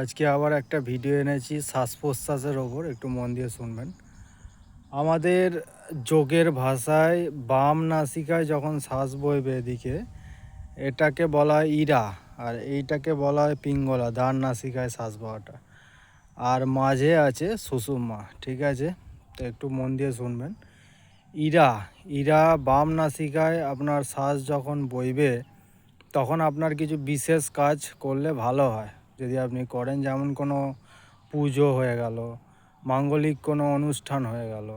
আজকে আবার একটা ভিডিও এনেছি শ্বাস প্রশ্বাসের ওপর, একটু মন দিয়ে শুনবেন। আমাদের যোগের ভাষায় বাম নাসিকায় যখন শ্বাস বইবে এদিকে, এটাকে বলা হয় ইরা, আর এইটাকে বলা হয় পিঙ্গলা দান নাসিকায় শ্বাস বওয়াটা আর মাঝে আছে সুষুম্মা, ঠিক আছে? তো একটু মন দিয়ে শুনবেন। ইরা ইরা বাম নাসিকায় আপনার শ্বাস যখন বইবে, তখন আপনার কিছু বিশেষ কাজ করলে ভালো হয়। যদি আপনি করেন, যেমন কোনো পুজো হয়ে গেল, মাঙ্গলিক কোনো অনুষ্ঠান হয়ে গেল,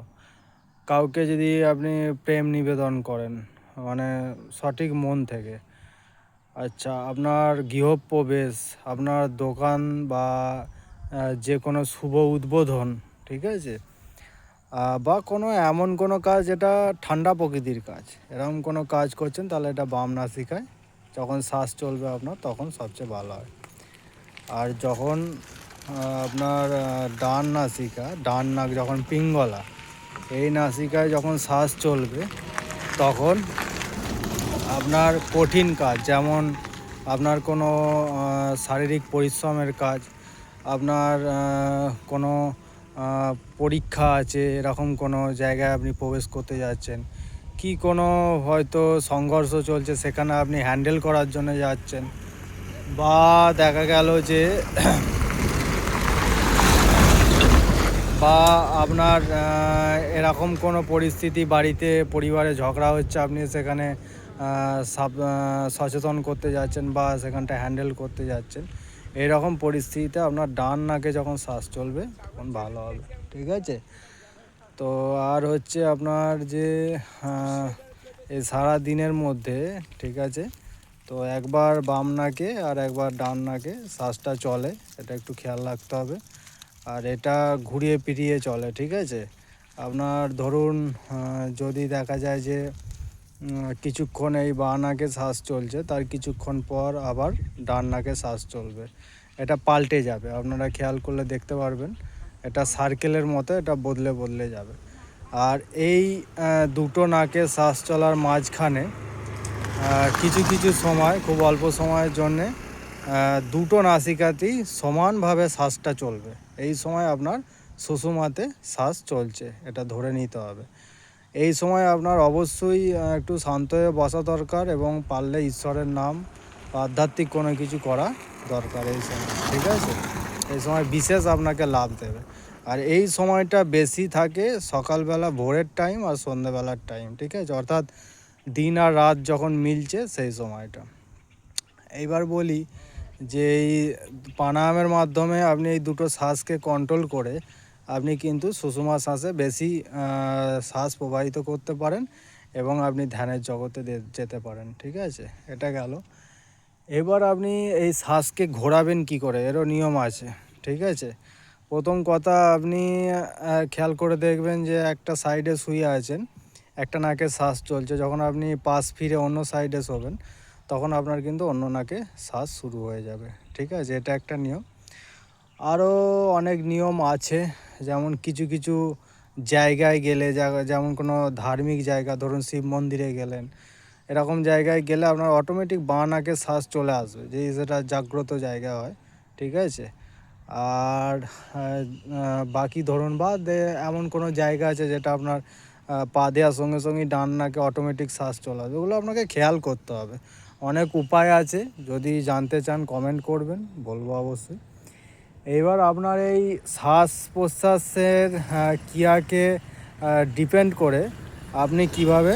কাউকে যদি আপনি প্রেম নিবেদন করেন মানে সঠিক মন থেকে আচ্ছা আপনার গৃহপ্রবেশ, আপনার দোকান বা যে কোনো শুভ উদ্বোধন, ঠিক আছে? বা কোনো এমন কোনো কাজ যেটা ঠান্ডা প্রকৃতির কাজ, এরকম কোনো কাজ করছেন, তাহলে এটা বাম না শিখায় যখন শ্বাস চলবে আপনার, তখন সবচেয়ে ভালো হয়। আর যখন আপনার ডান নাসিকা, ডান নাক যখন পিঙ্গলা এই নাসিকায় যখন শ্বাস চলবে, তখন আপনার কঠিন কাজ, যেমন আপনার কোনো শারীরিক পরিশ্রমের কাজ, আপনার কোনো পরীক্ষা আছে, এরকম কোনো জায়গায় আপনি প্রবেশ করতে যাচ্ছেন, কি কোনো হয়তো সংঘর্ষ চলছে, সেখানে আপনি হ্যান্ডেল করার জন্য যাচ্ছেন বা দেখা গেল যে, বা আপনার এরকম কোনো পরিস্থিতি বাড়িতে পরিবারে ঝগড়া হচ্ছে, আপনি সেখানে সচেতন করতে যাচ্ছেন বা সেখানটা হ্যান্ডেল করতে যাচ্ছেন, এরকম পরিস্থিতিতে আপনার ডান নাকে যখন শ্বাস চলবে, তখন ভালো হবে, ঠিক আছে? তো আর হচ্ছে আপনার যে এই সারা দিনের মধ্যে, ঠিক আছে? তো একবার বাম নাকে আর একবার ডান নাকে, শ্বাসটা চলে, এটা একটু খেয়াল রাখতে হবে। আর এটা ঘুরিয়ে ফিরিয়ে চলে, ঠিক আছে? আপনার ধরুন যদি দেখা যায় যে কিছুক্ষণ এই বা নাকে শ্বাস চলছে, তার কিছুক্ষণ পর আবার ডান নাকে শ্বাস চলবে। এটা পাল্টে যাবে, আপনারা খেয়াল করলে দেখতে পারবেন। এটা সার্কেলের মতো, এটা বদলে বদলে যাবে। আর এই দুটো নাকে শ্বাস চলার মাঝখানে কিছু কিছু সময়, খুব অল্প সময়ের জন্যে দুটো নাসিকাতেই সমানভাবে শ্বাসটা চলবে। এই সময় আপনার সুষুমাতে শ্বাস চলছে, এটা ধরে নিতে হবে। এই সময় আপনার অবশ্যই একটু শান্ত হয়ে বসা দরকার এবং পারলে ঈশ্বরের নাম, আধ্যাত্মিক কোনো কিছু করা দরকার এই সময়, ঠিক আছে? এই সময় বিশেষ আপনাকে লাভ দেবে। আর এই সময়টা বেশি থাকে সকালবেলা ভোরের টাইম আর সন্ধ্যেবেলার টাইম ঠিক আছে? অর্থাৎ দিন আর রাত যখন মিলছে, সেই সময়টা। এইবার বলি যে এই প্রাণায়ামের মাধ্যমে আপনি এই দুটো শ্বাসকে কন্ট্রোল করে আপনি কিন্তু সুষমা শ্বাসে বেশি শ্বাস প্রবাহিত করতে পারেন এবং আপনি ধ্যানের জগতে যেতে পারেন, ঠিক আছে? এটা গেল। এবার আপনি এই শ্বাসকে ঘোরাবেন কি করে? এরও নিয়ম আছে, ঠিক আছে? প্রথম কথা আপনি খেয়াল করে দেখবেন যে একটা সাইডে শুয়ে আছেন। একটা নাকে শ্বাস চলছে। যখন আপনি পাশ ফিরে অন্য সাইডে শোবেন, তখন আপনার কিন্তু অন্য নাকে শ্বাস শুরু হয়ে যাবে। ঠিক আছে? এটা একটা নিয়ম। আরও অনেক নিয়ম আছে। যেমন কিছু কিছু জায়গায় গেলে যেমন কোনো ধার্মিক জায়গা, ধরুন শিব মন্দিরে গেলেন, এরকম জায়গায় গেলে আপনার অটোমেটিক বাঁ নাকে শ্বাস চলে আসবে। যে সেটা জাগ্রত জায়গা হয়। ঠিক আছে? আর বাকি ধরুন বা এমন কোনো জায়গা আছে যেটা আপনার পা দেওয়ার সঙ্গে সঙ্গে ডান নাকে অটোমেটিক শ্বাস চলে আসবে। ওগুলো আপনাকে খেয়াল করতে হবে। অনেক উপায় আছে যদি জানতে চান কমেন্ট করবেন বলব অবশ্যই। এইবার আপনার এই শ্বাস প্রশ্বাসের আহ, ক্রিয়াকে ডিপেন্ড করে আপনি কীভাবে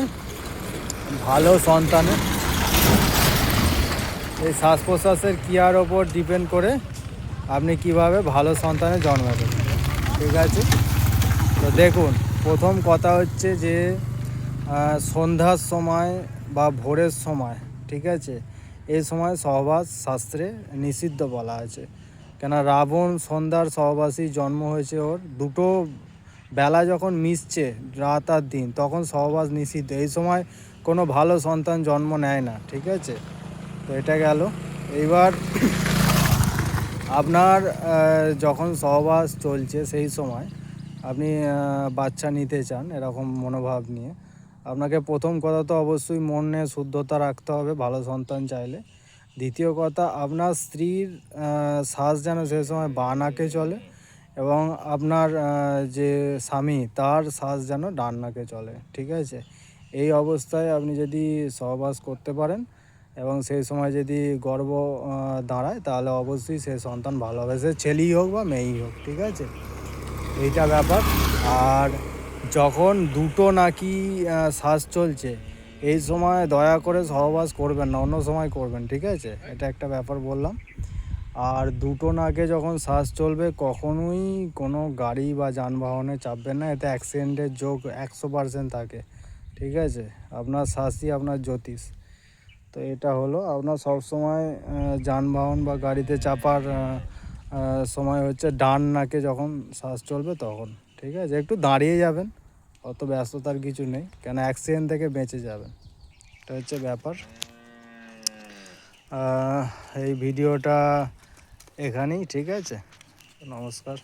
ভালো সন্তানের এই শ্বাস প্রশ্বাসের ক্রিয়ার ওপর ডিপেন্ড করে আপনি কীভাবে ভালো সন্তানের জন্ম দেবেন ঠিক আছে? তো দেখুন প্রথম কথা হচ্ছে যে সন্ধ্যার সময় বা ভোরের সময়, ঠিক আছে? এই সময় সহবাস শাস্ত্রে নিষিদ্ধ বলা আছে। কেন রাবণ সন্ধ্যার সহবাসী জন্ম হয়েছে ওর। দুটো বেলা যখন মিশছে রাত আর দিন, তখন সহবাস নিষিদ্ধ। এই সময় কোনো ভালো সন্তান জন্ম নেয় না, ঠিক আছে? তো এটা গেল। এইবার আপনার যখন সহবাস চলছে সেই সময় আপনি বাচ্চা নিতে চান এরকম মনোভাব নিয়ে, আপনাকে প্রথম কথা তো অবশ্যই মনে শুদ্ধতা রাখতে হবে, ভালো সন্তান চাইলে। দ্বিতীয় কথা, আপনার স্ত্রীর শ্বাস যেন সে সময় বাঁ নাকে চলে এবং আপনার যে স্বামী তার শ্বাস যেন ডান নাকে চলে, ঠিক আছে? এই অবস্থায় আপনি যদি সহবাস করতে পারেন এবং সেই সময় যদি গর্ব দাঁড়ায় তাহলে অবশ্যই সে সন্তান ভালো হবে সে ছেলেই হোক বা মেয়েই হোক, ঠিক আছে? এইটা ব্যাপার। আর যখন দুটো নাকি শ্বাস চলছে, এই সময় দয়া করে সহবাস করবেন না, অন্য সময় করবেন, ঠিক আছে? এটা একটা ব্যাপার বললাম। আর দুটো নাকে যখন শ্বাস চলবে, কখনোই কোনো গাড়ি বা যানবাহনে চাপবেন না। এতে অ্যাক্সিডেন্টের যোগ একশো পার্সেন্ট থাকে, ঠিক আছে? আপনার শ্বাসই আপনার জ্যোতিষ। তো এটা হলো। আপনার সবসময় যানবাহন বা গাড়িতে চাপার সময় হচ্ছে ডান নাকে যখন শ্বাস চলবে তখন, ঠিক আছে? একটু দাঁড়িয়ে যাবেন, অত ব্যস্ততার কিছু নেই কেন অ্যাক্সিডেন্ট থেকে বেঁচে যাবেন। এটা হচ্ছে ব্যাপার। এই ভিডিওটা এখানেই, ঠিক আছে? নমস্কার।